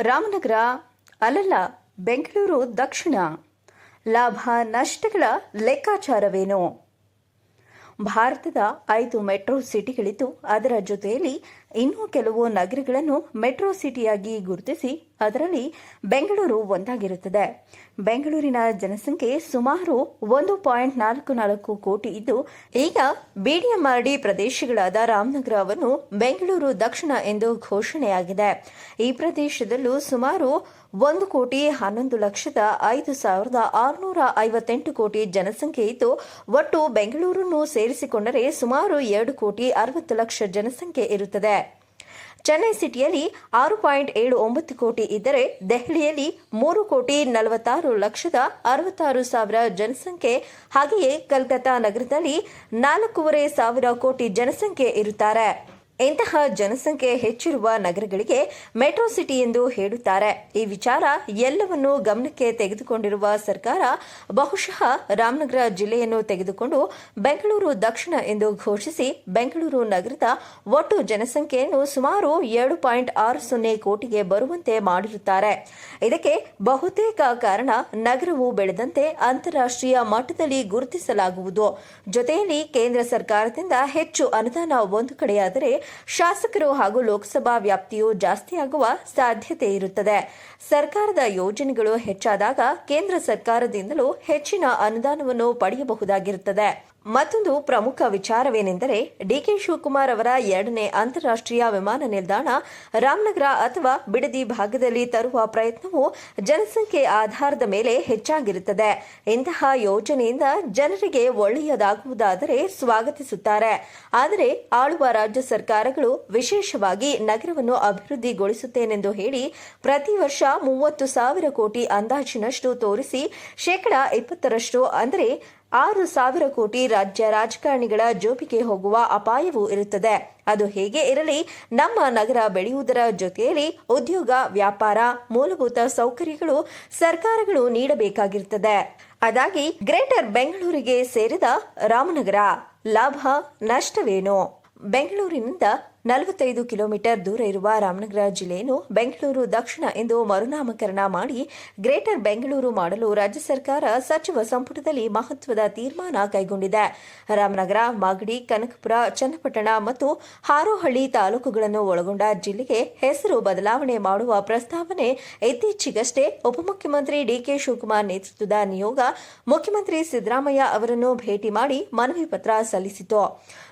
ರಾಮನಗರ, ಅಲ್ಲಲ್ಲ, ಬೆಂಗಳೂರು ದಕ್ಷಿಣ. ಲಾಭ, ನಷ್ಟಗಳ ಲೆಕ್ಕಾಚಾರವೇನು? ಭಾರತದ ಐದು ಮೆಟ್ರೋ ಸಿಟಿಗಳಿದ್ದು ಅದರ ಜೊತೆಯಲ್ಲಿ ಇನ್ನೂ ಕೆಲವು ನಗರಗಳನ್ನು ಮೆಟ್ರೋ ಸಿಟಿಯಾಗಿ ಗುರುತಿಸಿ ಅದರಲ್ಲಿ ಬೆಂಗಳೂರು ಒಂದಾಗಿರುತ್ತದೆ. ಬೆಂಗಳೂರಿನ ಜನಸಂಖ್ಯೆ ಸುಮಾರು ಒಂದು ಪಾಯಿಂಟ್ ನಾಲ್ಕು ನಾಲ್ಕು ಕೋಟಿ ಇದ್ದು, ಈಗ ಬಿಡಿಎಂಆರ್ಡಿ ಪ್ರದೇಶಗಳಾದ ರಾಮನಗರವನ್ನು ಬೆಂಗಳೂರು ದಕ್ಷಿಣ ಎಂದು ಘೋಷಣೆಯಾಗಿದೆ. ಈ ಪ್ರದೇಶದಲ್ಲೂ ಸುಮಾರು ಒಂದು ಕೋಟಿ ಹನ್ನೊಂದು ಲಕ್ಷದ ಐದು ಸಾವಿರದ ಆರುನೂರ ಐವತ್ತೆಂಟು ಕೋಟಿ ಜನಸಂಖ್ಯೆ ಇದ್ದು, ಒಟ್ಟು ಬೆಂಗಳೂರನ್ನು ಸೇರಿಸಿಕೊಂಡರೆ ಸುಮಾರು ಎರಡು ಕೋಟಿ ಅರವತ್ತು ಲಕ್ಷ ಜನಸಂಖ್ಯೆ ಇರುತ್ತದೆ. ಚೆನ್ನೈ ಸಿಟಿಯಲ್ಲಿ ಆರು ಪಾಯಿಂಟ್ ಏಳು ಒಂಬತ್ತು ಕೋಟಿ ಇದ್ದರೆ ದೆಹಲಿಯಲ್ಲಿ ಮೂರು ಕೋಟಿ ನಲವತ್ತಾರು ಲಕ್ಷದ ಅರವತ್ತಾರು ಸಾವಿರ ಜನಸಂಖ್ಯೆ. ಹಾಗೆಯೇ ಕಲ್ಕತ್ತಾ ನಗರದಲ್ಲಿ ನಾಲ್ಕೂವರೆ ಸಾವಿರ ಕೋಟಿ ಜನಸಂಖ್ಯೆ ಇರುತ್ತಾರೆ. ಇಂತಹ ಜನಸಂಖ್ಯೆ ಹೆಚ್ಚಿರುವ ನಗರಗಳಿಗೆ ಮೆಟ್ರೋ ಸಿಟಿ ಎಂದು ಹೇಳುತ್ತಾರೆ. ಈ ವಿಚಾರ ಎಲ್ಲವನ್ನೂ ಗಮನಕ್ಕೆ ತೆಗೆದುಕೊಂಡಿರುವ ಸರ್ಕಾರ ಬಹುಶಃ ರಾಮನಗರ ಜಿಲ್ಲೆಯನ್ನು ತೆಗೆದುಕೊಂಡು ಬೆಂಗಳೂರು ದಕ್ಷಿಣ ಎಂದು ಘೋಷಿಸಿ ಬೆಂಗಳೂರು ನಗರದ ಒಟ್ಟು ಜನಸಂಖ್ಯೆಯನ್ನು ಸುಮಾರು ಏಳು ಪಾಯಿಂಟ್ ಆರು ಸೊನ್ನೆ ಕೋಟಿಗೆ ಬರುವಂತೆ ಮಾಡಿರುತ್ತಾರೆ. ಇದಕ್ಕೆ ಬಹುತೇಕ ಕಾರಣ ನಗರವು ಬೆಳೆದಂತೆ ಅಂತಾರಾಷ್ಟ್ರೀಯ ಮಟ್ಟದಲ್ಲಿ ಗುರುತಿಸಲಾಗುವುದು. ಜೊತೆಯಲ್ಲಿ ಕೇಂದ್ರ ಸರ್ಕಾರದಿಂದ ಹೆಚ್ಚು ಅನುದಾನ ಒಂದು ಕಡೆಯಾದರೆ ಶಾಸಕರು ಹಾಗೂ ಲೋಕಸಭಾ ವ್ಯಾಪ್ತಿಯು ಜಾಸ್ತಿಯಾಗುವ ಸಾಧ್ಯತೆ ಇರುತ್ತದೆ. ಸರ್ಕಾರದ ಯೋಜನೆಗಳು ಹೆಚ್ಚಾದಾಗ ಕೇಂದ್ರ ಸರ್ಕಾರದಿಂದಲೂ ಹೆಚ್ಚಿನ ಅನುದಾನವನ್ನು ಪಡೆಯಬಹುದಾಗಿರುತ್ತದೆ. ಮತ್ತೊಂದು ಪ್ರಮುಖ ವಿಚಾರವೇನೆಂದರೆ ಡಿಕೆ ಶಿವಕುಮಾರ್ ಅವರ ಎರಡನೇ ಅಂತಾರಾಷ್ಟ್ರೀಯ ವಿಮಾನ ನಿಲ್ದಾಣ ರಾಮನಗರ ಅಥವಾ ಬಿಡದಿ ಭಾಗದಲ್ಲಿ ತರುವ ಪ್ರಯತ್ನವು ಜನಸಂಖ್ಯೆ ಆಧಾರದ ಮೇಲೆ ಹೆಚ್ಚಾಗಿರುತ್ತದೆ. ಇಂತಹ ಯೋಜನೆಯಿಂದ ಜನರಿಗೆ ಒಳ್ಳೆಯದಾಗುವುದಾದರೆ ಸ್ವಾಗತಿಸುತ್ತಾರೆ. ಆದರೆ ಆಳುವ ರಾಜ್ಯ ಸರ್ಕಾರಗಳು ವಿಶೇಷವಾಗಿ ನಗರವನ್ನು ಅಭಿವೃದ್ಧಿಗೊಳಿಸುತ್ತೇನೆಂದು ಹೇಳಿ ಪ್ರತಿ ವರ್ಷ ಮೂವತ್ತು ಸಾವಿರ ಕೋಟಿ ಅಂದಾಜಿನಷ್ಟು ತೋರಿಸಿ ಶೇಕಡಾ ಇಪ್ಪತ್ತರಷ್ಟು ಅಂದರೆ ಆರು ಸಾವಿರ ಕೋಟಿ ರಾಜ್ಯ ರಾಜಕಾರಣಿಗಳ ಜೋಪಿಗೆ ಹೋಗುವ ಅಪಾಯವೂ ಇರುತ್ತದೆ. ಅದು ಹೇಗೆ ಇರಲಿ, ನಮ್ಮ ನಗರ ಬೆಳೆಯುವುದರ ಜೊತೆಯಲ್ಲಿ ಉದ್ಯೋಗ, ವ್ಯಾಪಾರ, ಮೂಲಭೂತ ಸೌಕರ್ಯಗಳು ಸರ್ಕಾರಗಳು ನೀಡಬೇಕಾಗಿರುತ್ತದೆ. ಅದಾಗಿ ಗ್ರೇಟರ್ ಬೆಂಗಳೂರಿಗೆ ಸೇರಿದ ರಾಮನಗರ, ಲಾಭ ನಷ್ಟವೇನು? ಬೆಂಗಳೂರಿನಿಂದ ನಲವತ್ತೈದು ಕಿಲೋಮೀಟರ್ ದೂರ ಇರುವ ರಾಮನಗರ ಜಿಲ್ಲೆಯನ್ನು ಬೆಂಗಳೂರು ದಕ್ಷಿಣ ಎಂದು ಮರುನಾಮಕರಣ ಮಾಡಿ ಗ್ರೇಟರ್ ಬೆಂಗಳೂರು ಮಾಡಲು ರಾಜ್ಯ ಸರ್ಕಾರ ಸಚಿವ ಸಂಪುಟದಲ್ಲಿ ಮಹತ್ವದ ತೀರ್ಮಾನ ಕೈಗೊಂಡಿದೆ. ರಾಮನಗರ, ಮಾಗಡಿ, ಕನಕಪುರ, ಚನ್ನಪಟ್ಟಣ ಮತ್ತು ಹಾರೋಹಳ್ಳಿ ತಾಲೂಕುಗಳನ್ನು ಒಳಗೊಂಡ ಜಿಲ್ಲೆಗೆ ಹೆಸರು ಬದಲಾವಣೆ ಮಾಡುವ ಪ್ರಸ್ತಾವನೆ ಇತ್ತೀಚೆಗಷ್ಟೇ ಉಪಮುಖ್ಯಮಂತ್ರಿ ಡಿಕೆ ಶಿವಕುಮಾರ್ ನೇತೃತ್ವದ ನಿಯೋಗ ಮುಖ್ಯಮಂತ್ರಿ ಸಿದ್ದರಾಮಯ್ಯ ಅವರನ್ನು ಭೇಟಿ ಮಾಡಿ ಮನವಿ ಪತ್ರ ಸಲ್ಲಿಸಿತು.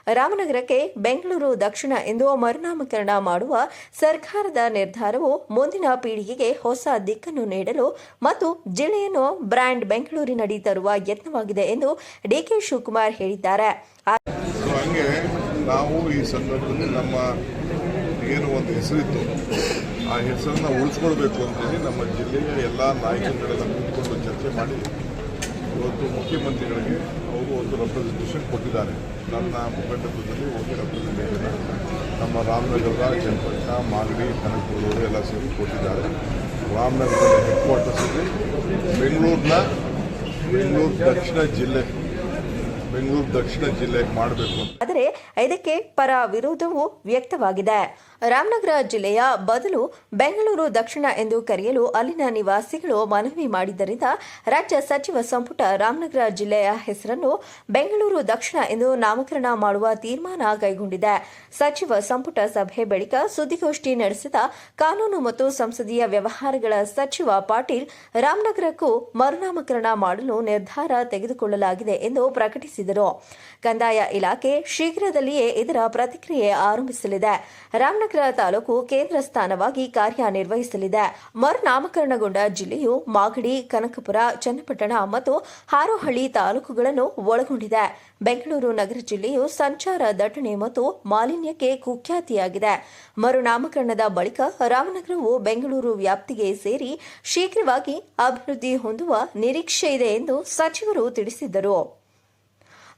ರಾಮನಗರಕ್ಕೆ ಬೆಂಗಳೂರು ದಕ್ಷಿಣ ಎಂದು ಮರುನಾಮಕರಣ ಮಾಡುವ ಸರ್ಕಾರದ ನಿರ್ಧಾರವು ಮುಂದಿನ ಪೀಳಿಗೆಗೆ ಹೊಸ ದಿಕ್ಕನ್ನು ನೀಡಲು ಮತ್ತು ಜಿಲ್ಲೆಯನ್ನು ಬ್ರ್ಯಾಂಡ್ ಬೆಂಗಳೂರಿನಡಿ ತರುವ ಯತ್ನವಾಗಿದೆ ಎಂದು ಡಿಕೆ ಶಿವಕುಮಾರ್ ಹೇಳಿದ್ದಾರೆ. ನಾವು ಈ ಸಂದರ್ಭದಲ್ಲಿ ನಮ್ಮ ಏನು ಒಂದು ಹೆಸರಿತ್ತು, ಆ ಹೆಸರನ್ನ ಉಳಿಸ್ಕೊಳ್ಬೇಕು ಅಂತೇಳಿ ನಮ್ಮ ಜಿಲ್ಲೆಯ ಎಲ್ಲ ನಾಯಕರುಗಳೆಲ್ಲ ಕೂತ್ಕೊಂಡು ಚರ್ಚೆ ಮಾಡಿ ಇವತ್ತು ಮುಖ್ಯಮಂತ್ರಿಗಳಿಗೆ ಅವರು ಒಂದು ರೆಪ್ರೆಸೆಂಟೇಷನ್ ಕೊಟ್ಟಿದ್ದಾರೆ. ನನ್ನ ಮುಖಂಡತ್ವದಲ್ಲಿ ಒಂದು ರೆಪ್ರೆಸೆಂಟೇಷನ್ ನಮ್ಮ ರಾಮನಗರದ ಚನ್ನಪಟ್ಟ ಮಾಗಡಿ ಕನಕಪುರದವರು ಎಲ್ಲ ಸೇರಿ ಕೊಟ್ಟಿದ್ದಾರೆ. ರಾಮನಗರದ ಹೆಡ್ ಕ್ವಾರ್ಟರ್ಸಲ್ಲಿ ಬೆಂಗಳೂರಿನ, ಬೆಂಗಳೂರು ದಕ್ಷಿಣ ಜಿಲ್ಲೆ ಬೆಂಗಳೂರು ದಕ್ಷಿಣ ಜಿಲ್ಲೆ ಮಾಡಬೇಕು ಆದರೆ ಇದಕ್ಕೆ ಪರ ವಿರೋಧವೂ ವ್ಯಕ್ತವಾಗಿದೆ. ರಾಮನಗರ ಜಿಲ್ಲೆಯ ಬದಲು ಬೆಂಗಳೂರು ದಕ್ಷಿಣ ಎಂದು ಕರೆಯಲು ಅಲ್ಲಿನ ನಿವಾಸಿಗಳು ಮನವಿ ಮಾಡಿದ್ದರಿಂದ ರಾಜ್ಯ ಸಚಿವ ಸಂಪುಟ ರಾಮನಗರ ಜಿಲ್ಲೆಯ ಹೆಸರನ್ನು ಬೆಂಗಳೂರು ದಕ್ಷಿಣ ಎಂದು ನಾಮಕರಣ ಮಾಡುವ ತೀರ್ಮಾನ ಕೈಗೊಂಡಿದೆ. ಸಚಿವ ಸಂಪುಟ ಸಭೆ ಬಳಿಕ ಸುದ್ದಿಗೋಷ್ಠಿ ನಡೆಸಿದ ಕಾನೂನು ಮತ್ತು ಸಂಸದೀಯ ವ್ಯವಹಾರಗಳ ಸಚಿವ ಪಾಟೀಲ್, ರಾಮನಗರಕ್ಕೂ ಮರುನಾಮಕರಣ ಮಾಡಲು ನಿರ್ಧಾರ ತೆಗೆದುಕೊಳ್ಳಲಾಗಿದೆ ಎಂದು ಪ್ರಕಟಿಸಿದರು. ಕಂದಾಯ ಇಲಾಖೆ ಶೀಘ್ರದಲ್ಲಿಯೇ ಇದರ ಪ್ರತಿಕ್ರಿಯೆ ಆರಂಭಿಸಲಿದೆ. ರಾಮನಗರ ತಾಲೂಕು ಕೇಂದ್ರ ಸ್ಥಾನವಾಗಿ ಕಾರ್ಯನಿರ್ವಹಿಸಲಿದೆ. ಮರುನಾಮಕರಣಗೊಂಡ ಜಿಲ್ಲೆಯು ಮಾಗಡಿ, ಕನಕಪುರ, ಚನ್ನಪಟ್ಟಣ ಮತ್ತು ಹಾರೋಹಳ್ಳಿ ತಾಲೂಕುಗಳನ್ನು ಒಳಗೊಂಡಿದೆ. ಬೆಂಗಳೂರು ನಗರ ಜಿಲ್ಲೆಯು ಸಂಚಾರ ದಟ್ಟಣೆ ಮತ್ತು ಮಾಲಿನ್ಯಕ್ಕೆ ಕುಖ್ಯಾತಿಯಾಗಿದೆ. ಮರುನಾಮಕರಣದ ಬಳಿಕ ರಾಮನಗರವು ಬೆಂಗಳೂರು ವ್ಯಾಪ್ತಿಗೆ ಸೇರಿ ಶೀಘ್ರವಾಗಿ ಅಭಿವೃದ್ಧಿ ಹೊಂದುವ ನಿರೀಕ್ಷೆ ಇದೆ ಎಂದು ಸಚಿವರು ತಿಳಿಸಿದರು.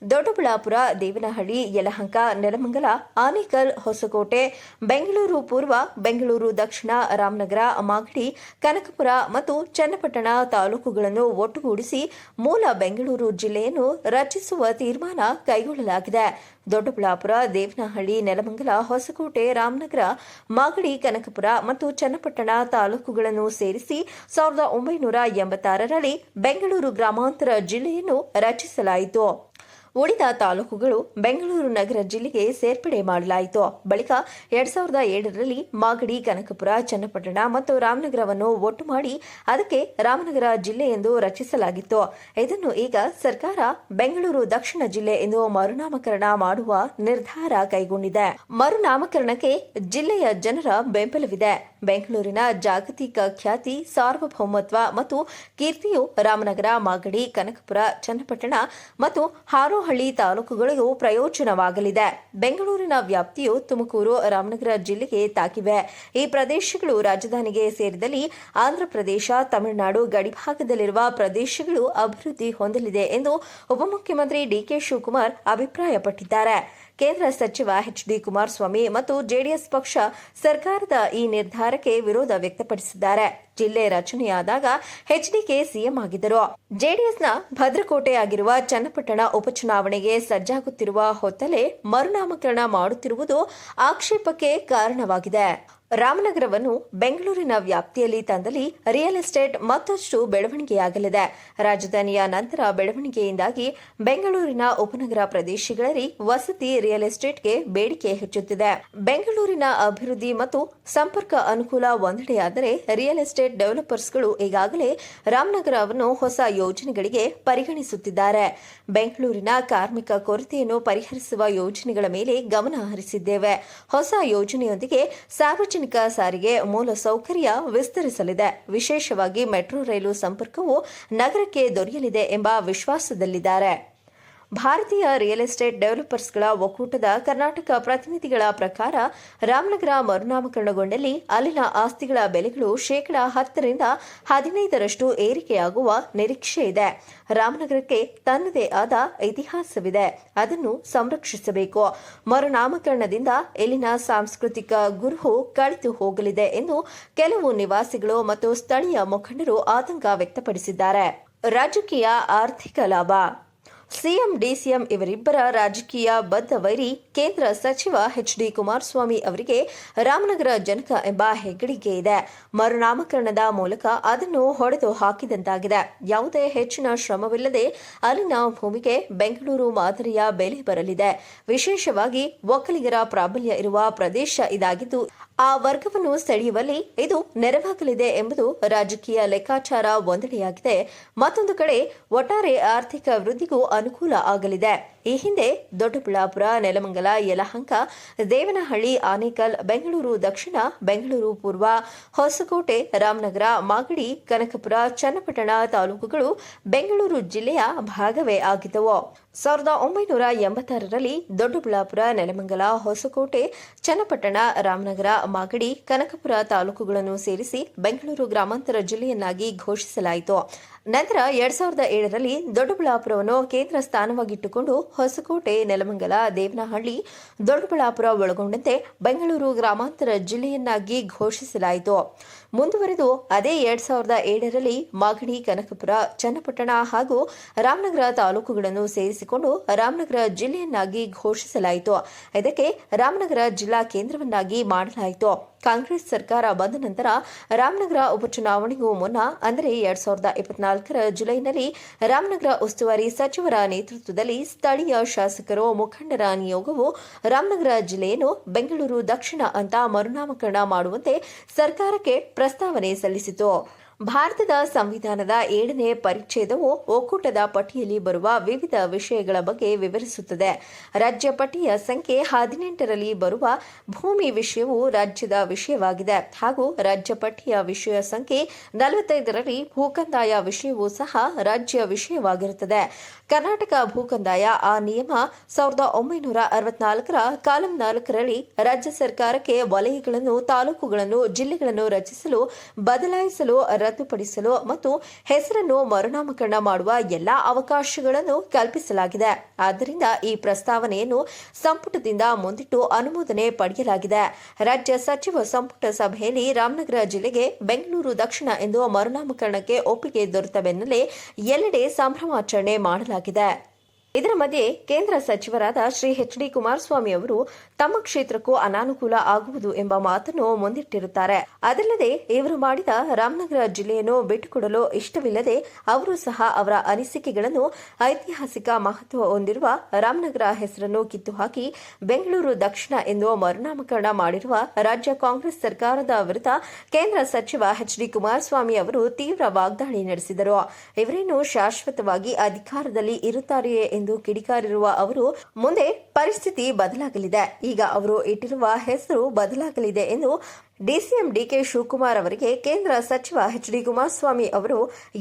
ದೊಡ್ಡಬಳ್ಳಾಪುರ, ದೇವನಹಳ್ಳಿ, ಯಲಹಂಕ, ನೆಲಮಂಗಲ, ಆನೇಕಲ್, ಹೊಸಕೋಟೆ, ಬೆಂಗಳೂರು ಪೂರ್ವ, ಬೆಂಗಳೂರು ದಕ್ಷಿಣ, ರಾಮನಗರ, ಮಾಗಡಿ, ಕನಕಪುರ ಮತ್ತು ಚನ್ನಪಟ್ಟಣ ತಾಲೂಕುಗಳನ್ನು ಒಟ್ಟುಗೂಡಿಸಿ ಮೂಲ ಬೆಂಗಳೂರು ಜಿಲ್ಲೆಯನ್ನು ರಚಿಸುವ ತೀರ್ಮಾನ ಕೈಗೊಳ್ಳಲಾಗಿದೆ. ದೊಡ್ಡಬಳ್ಳಾಪುರ, ದೇವನಹಳ್ಳಿ, ನೆಲಮಂಗಲ, ಹೊಸಕೋಟೆ, ರಾಮನಗರ, ಮಾಗಡಿ, ಕನಕಪುರ ಮತ್ತು ಚನ್ನಪಟ್ಟಣ ತಾಲೂಕುಗಳನ್ನು ಸೇರಿಸಿ ಸಾವಿರದ ಒಂಬೈನೂರ ಎಂಬತ್ತಾರರಲ್ಲಿ ಬೆಂಗಳೂರು ಗ್ರಾಮಾಂತರ ಜಿಲ್ಲೆಯನ್ನು ರಚಿಸಲಾಯಿತು. ಉಳಿದ ತಾಲೂಕುಗಳು ಬೆಂಗಳೂರು ನಗರ ಜಿಲ್ಲೆಗೆ ಸೇರ್ಪಡೆ ಮಾಡಲಾಯಿತು. ಬಳಿಕ ಎರಡ್ ಸಾವಿರದ ಏಳರಲ್ಲಿ ಮಾಗಡಿ, ಕನಕಪುರ, ಚನ್ನಪಟ್ಟಣ ಮತ್ತು ರಾಮನಗರವನ್ನು ಒಟ್ಟು ಮಾಡಿ ಅದಕ್ಕೆ ರಾಮನಗರ ಜಿಲ್ಲೆ ಎಂದು ರಚಿಸಲಾಗಿತ್ತು. ಇದನ್ನು ಈಗ ಸರ್ಕಾರ ಬೆಂಗಳೂರು ದಕ್ಷಿಣ ಜಿಲ್ಲೆ ಎಂದು ಮರುನಾಮಕರಣ ಮಾಡುವ ನಿರ್ಧಾರ ಕೈಗೊಂಡಿದೆ. ಮರುನಾಮಕರಣಕ್ಕೆ ಜಿಲ್ಲೆಯ ಜನರ ಬೆಂಬಲವಿದೆ. ಬೆಂಗಳೂರಿನ ಜಾಗತಿಕ ಖ್ಯಾತಿ, ಸಾರ್ವಭೌಮತ್ವ ಮತ್ತು ಕೀರ್ತಿಯು ರಾಮನಗರ, ಮಾಗಡಿ, ಕನಕಪುರ, ಚನ್ನಪಟ್ಟಣ ಮತ್ತು ಹಾರೋಹಳ್ಳಿ ತಾಲೂಕುಗಳಿಗೂ ಪ್ರಯೋಜನವಾಗಲಿದೆ. ಬೆಂಗಳೂರಿನ ವ್ಯಾಪ್ತಿಯು ತುಮಕೂರು, ರಾಮನಗರ ಜಿಲ್ಲೆಗೆ ತಾಕಿವೆ. ಈ ಪ್ರದೇಶಗಳು ರಾಜಧಾನಿಗೆ ಸೇರಿದಲ್ಲಿ ಆಂಧ್ರಪ್ರದೇಶ, ತಮಿಳುನಾಡು ಗಡಿಭಾಗದಲ್ಲಿರುವ ಪ್ರದೇಶಗಳು ಅಭಿವೃದ್ಧಿ ಹೊಂದಲಿದೆ ಎಂದು ಉಪಮುಖ್ಯಮಂತ್ರಿ ಡಿಕೆ ಶಿವಕುಮಾರ್ ಅಭಿಪ್ರಾಯಪಟ್ಟಿದ್ದಾರೆ. ಕೇಂದ್ರ ಸಚಿವ ಎಚ್ ಡಿ ಕುಮಾರಸ್ವಾಮಿ ಮತ್ತು ಜೆಡಿಎಸ್ ಪಕ್ಷ ಸರ್ಕಾರದ ಈ ನಿರ್ಧಾರಕ್ಕೆ ವಿರೋಧ ವ್ಯಕ್ತಪಡಿಸಿದ್ದಾರೆ. ಜಿಲ್ಲೆ ರಚನೆಯಾದಾಗ ಎಚ್ಡಿಕೆ ಸಿಎಂ ಆಗಿದ್ದರು. ಜೆಡಿಎಸ್ನ ಭದ್ರಕೋಟೆಯಾಗಿರುವ ಚನ್ನಪಟ್ಟಣ ಉಪಚುನಾವಣೆಗೆ ಸಜ್ಜಾಗುತ್ತಿರುವ ಹೊತ್ತಲೇ ಮರುನಾಮಕರಣ ಮಾಡುತ್ತಿರುವುದು ಆಕ್ಷೇಪಕ್ಕೆ ಕಾರಣವಾಗಿದೆ. ರಾಮನಗರವನ್ನು ಬೆಂಗಳೂರಿನ ವ್ಯಾಪ್ತಿಯಲ್ಲಿ ತಂದಲ್ಲಿ ರಿಯಲ್ ಎಸ್ಟೇಟ್ ಮತ್ತಷ್ಟು ಬೆಳವಣಿಗೆಯಾಗಲಿದೆ. ರಾಜಧಾನಿಯ ನಂತರ ಬೆಳವಣಿಗೆಯಿಂದಾಗಿ ಬೆಂಗಳೂರಿನ ಉಪನಗರ ಪ್ರದೇಶಗಳಲ್ಲಿ ವಸತಿ ರಿಯಲ್ ಎಸ್ಟೇಟ್ಗೆ ಬೇಡಿಕೆ ಹೆಚ್ಚುತ್ತಿದೆ. ಬೆಂಗಳೂರಿನ ಅಭಿವೃದ್ಧಿ ಮತ್ತು ಸಂಪರ್ಕ ಅನುಕೂಲ ಒಂದೆಡೆಯಾದರೆ ರಿಯಲ್ ಎಸ್ಟೇಟ್ ಡೆವಲಪರ್ಸ್ಗಳು ಈಗಾಗಲೇ ರಾಮನಗರವನ್ನು ಹೊಸ ಯೋಜನೆಗಳಿಗೆ ಪರಿಗಣಿಸುತ್ತಿದ್ದಾರೆ. ಬೆಂಗಳೂರಿನ ಕಾರ್ಮಿಕ ಕೊರತೆಯನ್ನು ಪರಿಹರಿಸುವ ಯೋಜನೆಗಳ ಮೇಲೆ ಗಮನ ಹರಿಸಿದ್ದೇವೆ. ಹೊಸ ಯೋಜನೆಯೊಂದಿಗೆ ಸಾರ್ವಜನಿಕ ಸಾರಿಗೆ ಮೂಲ ಸೌಕರ್ಯ ವಿಸ್ತರಿಸಲಿದೆ. ವಿಶೇಷವಾಗಿ ಮೆಟ್ರೋ ರೈಲು ಸಂಪರ್ಕವು ನಗರಕ್ಕೆ ದೊರೆಯಲಿದೆ ಎಂಬ ವಿಶ್ವಾಸದಲ್ಲಿದ್ದಾರೆ. ಭಾರತೀಯ ರಿಯಲ್ ಎಸ್ಟೇಟ್ ಡೆವಲಪರ್ಸ್ಗಳ ಒಕ್ಕೂಟದ ಕರ್ನಾಟಕ ಪ್ರತಿನಿಧಿಗಳ ಪ್ರಕಾರ ರಾಮನಗರ ಮರುನಾಮಕರಣಗೊಂಡಲ್ಲಿ ಅಲ್ಲಿನ ಆಸ್ತಿಗಳ ಬೆಲೆಗಳು ಶೇಕಡ ಹತ್ತರಿಂದ ಹದಿನೈದರಷ್ಟು ಏರಿಕೆಯಾಗುವ ನಿರೀಕ್ಷೆ ಇದೆ. ರಾಮನಗರಕ್ಕೆ ತನ್ನದೇ ಆದ ಇತಿಹಾಸವಿದೆ. ಅದನ್ನು ಸಂರಕ್ಷಿಸಬೇಕು. ಮರುನಾಮಕರಣದಿಂದ ಇಲ್ಲಿನ ಸಾಂಸ್ಕೃತಿಕ ಗುರುಹು ಕಳೆದು ಹೋಗಲಿದೆ ಎಂದು ಕೆಲವು ನಿವಾಸಿಗಳು ಮತ್ತು ಸ್ಥಳೀಯ ಮುಖಂಡರು ಆತಂಕ ವ್ಯಕ್ತಪಡಿಸಿದ್ದಾರೆ. ರಾಜಕೀಯ ಆರ್ಥಿಕ ಲಾಭ. ಸಿಎಂ, ಡಿಸಿಎಂ ಇವರಿಬ್ಬರ ರಾಜಕೀಯ ಬದ್ಧ ವೈರಿ ಕೇಂದ್ರ ಸಚಿವ ಎಚ್ ಡಿ ಕುಮಾರಸ್ವಾಮಿ ಅವರಿಗೆ ರಾಮನಗರ ಜನಕ ಎಂಬ ಹೆಗ್ಗಳಿಕೆ ಇದೆ. ಮರುನಾಮಕರಣದ ಮೂಲಕ ಅದನ್ನು ಹೊಡೆದು ಹಾಕಿದಂತಾಗಿದೆ. ಯಾವುದೇ ಹೆಚ್ಚಿನ ಶ್ರಮವಿಲ್ಲದೆ ಅಲ್ಲಿನ ಭೂಮಿಗೆ ಬೆಂಗಳೂರು ಮಾದರಿಯ ಬೆಲೆ ಬರಲಿದೆ. ವಿಶೇಷವಾಗಿ ಒಕ್ಕಲಿಗರ ಪ್ರಾಬಲ್ಯ ಇರುವ ಪ್ರದೇಶ ಇದಾಗಿದ್ದು ಆ ವರ್ಗವನ್ನು ಸೆಳೆಯುವಲ್ಲಿ ಇದು ನೆರವಾಗಲಿದೆ ಎಂಬುದು ರಾಜಕೀಯ ಲೆಕ್ಕಾಚಾರ ಒಂದೆಡೆಯಾಗಿದೆ. ಮತ್ತೊಂದು ಕಡೆ, ಒಟ್ಟಾರೆ ಆರ್ಥಿಕ ವೃದ್ಧಿಗೂ ಅನುಕೂಲ ಆಗಲಿದೆ. ಈ ಹಿಂದೆ ದೊಡ್ಡಬಳ್ಳಾಪುರ, ನೆಲಮಂಗಲ, ಯಲಹಂಕ, ದೇವನಹಳ್ಳಿ, ಆನೇಕಲ್, ಬೆಂಗಳೂರು ದಕ್ಷಿಣ, ಬೆಂಗಳೂರು ಪೂರ್ವ, ಹೊಸಕೋಟೆ, ರಾಮನಗರ, ಮಾಗಡಿ, ಕನಕಪುರ, ಚನ್ನಪಟ್ಟಣ ತಾಲೂಕುಗಳು ಬೆಂಗಳೂರು ಜಿಲ್ಲೆಯ ಭಾಗವೇ ಆಗಿದ್ದವು. ಸಾವಿರದ ಒಂಬೈನೂರ ಎಂಬತ್ತಾರರಲ್ಲಿ ದೊಡ್ಡಬಳ್ಳಾಪುರ, ನೆಲಮಂಗಲ, ಹೊಸಕೋಟೆ, ಚನ್ನಪಟ್ಟಣ, ರಾಮನಗರ, ಮಾಗಡಿ, ಕನಕಪುರ ತಾಲೂಕುಗಳನ್ನು ಸೇರಿಸಿ ಬೆಂಗಳೂರು ಗ್ರಾಮಾಂತರ ಜಿಲ್ಲೆಯನ್ನಾಗಿ ಘೋಷಿಸಲಾಯಿತು. ನಂತರ ಎರಡ್ ಸಾವಿರದ ಏಳರಲ್ಲಿ ದೊಡ್ಡಬಳ್ಳಾಪುರವನ್ನು ಕೇಂದ್ರ ಸ್ಥಾನವಾಗಿಟ್ಟುಕೊಂಡು ಹೊಸಕೋಟೆ, ನೆಲಮಂಗಲ, ದೇವನಹಳ್ಳಿ, ದೊಡ್ಡಬಳ್ಳಾಪುರ ಒಳಗೊಂಡಂತೆ ಬೆಂಗಳೂರು ಗ್ರಾಮಾಂತರ ಜಿಲ್ಲೆಯನ್ನಾಗಿ ಘೋಷಿಸಲಾಯಿತು. ಮುಂದುವರೆದು ಅದೇ ಎರಡ್ ಸಾವಿರದ ಏಳರಲ್ಲಿ ಮಾಗಡಿ, ಕನಕಪುರ, ಚನ್ನಪಟ್ಟಣ ಹಾಗೂ ರಾಮನಗರ ತಾಲೂಕುಗಳನ್ನು ಸೇರಿಸಿಕೊಂಡು ರಾಮನಗರ ಜಿಲ್ಲೆಯನ್ನಾಗಿ ಘೋಷಿಸಲಾಯಿತು. ಇದಕ್ಕೆ ರಾಮನಗರ ಜಿಲ್ಲಾ ಕೇಂದ್ರವನ್ನಾಗಿ ಮಾಡಲಾಯಿತು. ಕಾಂಗ್ರೆಸ್ ಸರ್ಕಾರ ಬಂದ ನಂತರ ರಾಮನಗರ ಉಪಚುನಾವಣೆಗೂ ಮುನ್ನ, ಅಂದರೆ ಎರಡ್ ಸಾವಿರದ ಇಪ್ಪತ್ನಾಲ್ಕರ ಜುಲೈನಲ್ಲಿ ರಾಮನಗರ ಉಸ್ತುವಾರಿ ಸಚಿವರ ನೇತೃತ್ವದಲ್ಲಿ ಸ್ಥಳೀಯ ಶಾಸಕರು ಮುಖಂಡರ ನಿಯೋಗವು ರಾಮನಗರ ಜಿಲ್ಲೆಯನ್ನು ಬೆಂಗಳೂರು ದಕ್ಷಿಣ ಅಂತ ಮರುನಾಮಕರಣ ಮಾಡುವಂತೆ ಸರ್ಕಾರಕ್ಕೆ ಪ್ರಸ್ತಾವನೆ ಸಲ್ಲಿಸಿತು. ಭಾರತದ ಸಂವಿಧಾನದ ಏಳನೇ ಪರಿಚ್ಛೇದವು ಒಕ್ಕೂಟದ ಪಟ್ಟಿಯಲ್ಲಿ ಬರುವ ವಿವಿಧ ವಿಷಯಗಳ ಬಗ್ಗೆ ವಿವರಿಸುತ್ತದೆ. ರಾಜ್ಯ ಪಟ್ಟಿಯ ಸಂಖ್ಯೆ ಹದಿನೆಂಟರಲ್ಲಿ ಬರುವ ಭೂಮಿ ವಿಷಯವು ರಾಜ್ಯದ ವಿಷಯವಾಗಿದೆ. ಹಾಗೂ ರಾಜ್ಯ ಪಟ್ಟಿಯ ವಿಷಯ ಸಂಖ್ಯೆ ನಲವತ್ತೈದರಲ್ಲಿ ಭೂಕಂದಾಯ ವಿಷಯವೂ ಸಹ ರಾಜ್ಯ ವಿಷಯವಾಗಿರುತ್ತದೆ. ಕರ್ನಾಟಕ ಭೂಕಂದಾಯ ಆ ನಿಯಮ ಸಾವಿರದ ಒಂಬೈನೂರ ಅರವತ್ನಾಲ್ಕರ ಕಾಲಂ ನಾಲ್ಕರಲ್ಲಿ ರಾಜ್ಯ ಸರ್ಕಾರಕ್ಕೆ ವಲಯಗಳನ್ನು, ತಾಲೂಕುಗಳನ್ನು, ಜಿಲ್ಲೆಗಳನ್ನು ರಚಿಸಲು, ಬದಲಾಯಿಸಲು ರದ್ದುಪಡಿಸಲು ಮತ್ತು ಹೆಸರನ್ನು ಮರುನಾಮಕರಣ ಮಾಡುವ ಎಲ್ಲಾ ಅವಕಾಶಗಳನ್ನು ಕಲ್ಪಿಸಲಾಗಿದೆ. ಆದ್ದರಿಂದ ಈ ಪ್ರಸ್ತಾವನೆಯನ್ನು ಸಂಪುಟದಿಂದ ಮುಂದಿಟ್ಟು ಅನುಮೋದನೆ ಪಡೆಯಲಾಗಿದೆ. ರಾಜ್ಯ ಸಚಿವ ಸಂಪುಟ ಸಭೆಯಲ್ಲಿ ರಾಮನಗರ ಜಿಲ್ಲೆಗೆ ಬೆಂಗಳೂರು ದಕ್ಷಿಣ ಎಂದು ಮರುನಾಮಕರಣಕ್ಕೆ ಒಪ್ಪಿಗೆ ದೊರೆತ ಬೆನ್ನಲ್ಲೇ ಎಲ್ಲೆಡೆ ಸಂಭ್ರಮಾಚರಣೆ ಮಾಡಲಾಗಿದೆ. ಇದರ ಮಧ್ಯೆ ಕೇಂದ್ರ ಸಚಿವರಾದ ಶ್ರೀ ಎಚ್ ಡಿ ಕುಮಾರಸ್ವಾಮಿ ಅವರು ತಮ್ಮ ಕ್ಷೇತ್ರಕ್ಕೂ ಅನಾನುಕೂಲ ಆಗುವುದು ಎಂಬ ಮಾತನ್ನು ಮುಂದಿಟ್ಟಿರುತ್ತಾರೆ. ಅದಲ್ಲದೆ ಇವರು ಮಾಡಿದ ರಾಮನಗರ ಜಿಲ್ಲೆಯನ್ನು ಬಿಟ್ಟುಕೊಡಲು ಇಷ್ಟವಿಲ್ಲದೆ ಅವರು ಸಹ ಅವರ ಅನಿಸಿಕೆಗಳನ್ನು ಐತಿಹಾಸಿಕ ಮಹತ್ವ ಹೊಂದಿರುವ ರಾಮನಗರ ಹೆಸರನ್ನು ಕಿತ್ತು ಹಾಕಿ ಬೆಂಗಳೂರು ದಕ್ಷಿಣ ಎಂದು ಮರುನಾಮಕರಣ ಮಾಡಿರುವ ರಾಜ್ಯ ಕಾಂಗ್ರೆಸ್ ಸರ್ಕಾರದ ವಿರುದ್ಧ ಕೇಂದ್ರ ಸಚಿವ ಎಚ್ ಡಿ ಕುಮಾರಸ್ವಾಮಿ ಅವರು ತೀವ್ರ ವಾಗ್ದಾಳಿ ನಡೆಸಿದರು. ಇವರೇನು ಶಾಶ್ವತವಾಗಿ ಅಧಿಕಾರದಲ್ಲಿ ಇರುತ್ತಾರೆಯೇ ಎಂದು ಕಿಡಿಕಾರಿರುವ ಅವರು ಮುಂದೆ ಪರಿಸ್ಥಿತಿ ಬದಲಾಗಲಿದೆ. ಈಗ ಅವರು ಇಟ್ಟಿರುವ ಹೆಸರು ಬದಲಾಗಲಿದೆ ಎಂದು ಡಿಸಿಎಂ ಡಿಕೆ ಶಿವಕುಮಾರ್ ಅವರಿಗೆ ಕೇಂದ್ರ ಸಚಿವ ಎಚ್ ಡಿ ಕುಮಾರಸ್ವಾಮಿ ಅವರು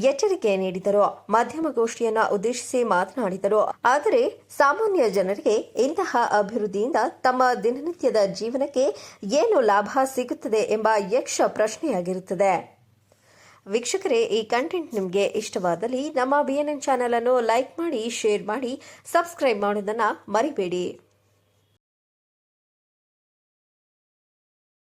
ಎಚ್ಚರಿಕೆ ನೀಡಿದರು. ಮಾಧ್ಯಮಗೋಷ್ಠಿಯನ್ನು ಉದ್ದೇಶಿಸಿ ಮಾತನಾಡಿದರು. ಆದರೆ ಸಾಮಾನ್ಯ ಜನರಿಗೆ ಇಂತಹ ಅಭಿವೃದ್ಧಿಯಿಂದ ತಮ್ಮ ದಿನನಿತ್ಯದ ಜೀವನಕ್ಕೆ ಏನು ಲಾಭ ಸಿಗುತ್ತದೆ ಎಂಬ ಯಕ್ಷ ಪ್ರಶ್ನೆಯಾಗಿರುತ್ತದೆ. ವೀಕ್ಷಕರೇ, ಈ ಕಂಟೆಂಟ್ ನಿಮಗೆ ಇಷ್ಟವಾದಲ್ಲಿ ನಮ್ಮ ಬಿ ಎನ್ ಎನ್ ಚಾನಲನ್ನು ಲೈಕ್ ಮಾಡಿ ಶೇರ್ ಮಾಡಿ ಸಬ್ಸ್ಕ್ರೈಬ್ ಮಾಡೋದನ್ನು ಮರಿಬೇಡಿ.